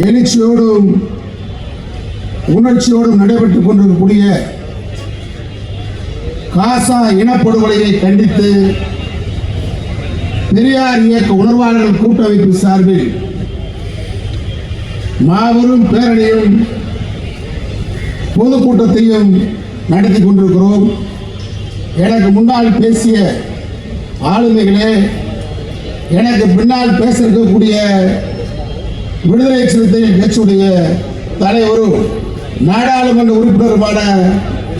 எழுச்சியோடும் உணர்ச்சியோடும் நடைபெற்றுக் கொண்டிருக்கக்கூடிய காசா இனப்படுகொலையை கண்டித்து பெரியார் இயக்க உணர்வாளர்கள் கூட்டமைப்பு சார்பில் மாபெரும் பேரணியும் பொதுக்கூட்டத்தையும் நடத்தி கொண்டிருக்கிறோம். எனக்கு முன்னால் பேசிய ஆளுமைகளே எனக்கு பின்னால் பேச இருக்கக்கூடிய விடுதலை சிறுத்தை கட்சியுடைய தலைவரும் நாடாளுமன்ற உறுப்பினருமான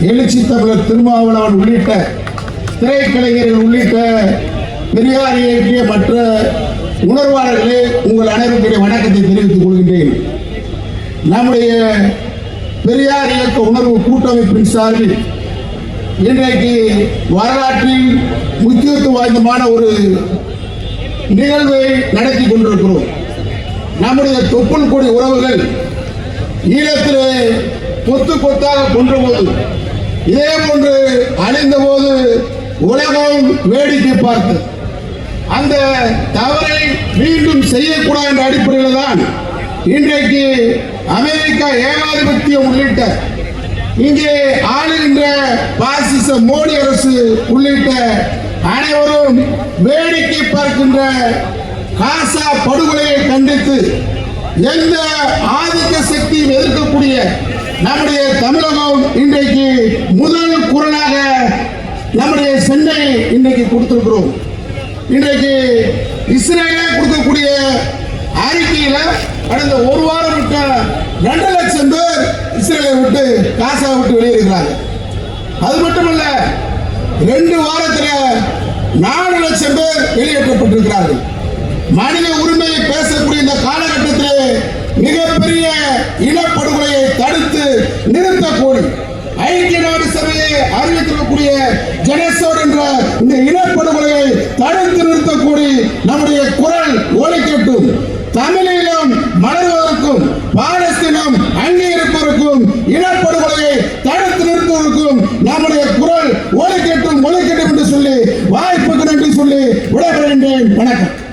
எழுச்சி தமிழர் திருமாவளவன் உள்ளிட்ட திரைக்கலைஞர்கள் உள்ளிட்ட பெரியார் இயக்கிய மற்ற உணர்வாளர்களே உங்கள் அனைவருடைய வணக்கத்தை தெரிவித்துக் கொள்கின்றேன். நம்முடைய பெரியார் இயக்க உணர்வு கூட்டமைப்பின் சார்பில் இன்றைக்கு வரலாற்றில் முக்கியத்துவம் வாய்ந்தமான ஒரு நிகழ்வை நடத்தி கொண்டிருக்கிறோம். நம்முடைய தொப்புள் கொடி உறவுகள் ஈழத்திலே கொத்து கொத்தாக கொன்ற போது இதே போன்று அழிந்த போது உலகம் வேடிக்கை பார்த்து அந்த தவறை மீண்டும் செய்யக்கூடாது என்ற அடிப்படையில் தான் இன்றைக்கு அமெரிக்கா ஏகாதிபத்தியம் உள்ளிட்ட இங்கே ஆளுகின்ற பாசிச மோடி அரசு உள்ளிட்ட அனைவரும் வேடிக்கை பார்க்கின்ற காசா படுகொலையை கண்டித்து எந்த ஆதிக்க சக்தியும் எதிர்க்கக்கூடிய நம்முடைய தமிழகம் இன்றைக்கு முதல் குரலாக நம்முடைய சென்னை இன்றைக்கு கொடுத்திருக்கிறோம். இன்றைக்கு இஸ்ரேலே கொடுக்கக்கூடிய அறிக்கையில கடந்த ஒரு வாரம் விட்ட ரெண்டு லட்சம் பேர் இஸ்ரேலை விட்டு காசா விட்டு வெளியேறுகிறாங்க. அது மட்டுமல்ல ரெண்டு வாரத்தில் நாலு லட்சம் பேர் வெளியேற்றப்பட்டிருக்கிறார்கள். மனித உரிமையை பேசக்கூடிய இந்த காலகட்டத்திலே மிகப்பெரிய இனப்படுகொலையை தடுத்து நிறுத்தக்கூடும் ஐக்கிய நாடு சபையை அறிவித்திருக்கக்கூடிய ஜெனசோர் என்ற இந்த இனப்படுகொலையை தடுத்து நிறுத்தக்கூடி நம்முடைய குரல் ஒலிக்கட்டும். தமிழீழம் மலர்வதற்கும் பாலஸ்தீனம் அங்கீகரிப்பதற்கும் இனப்படுகொலையை தடுத்து நிறுத்துவதற்கும் நம்முடைய குரல் ஒலிக்கட்டும் ஒலிக்கட்டும் என்று சொல்லி வாய்ப்புக்கு நன்றி சொல்லி விடைபெறுகின்றேன். வணக்கம்.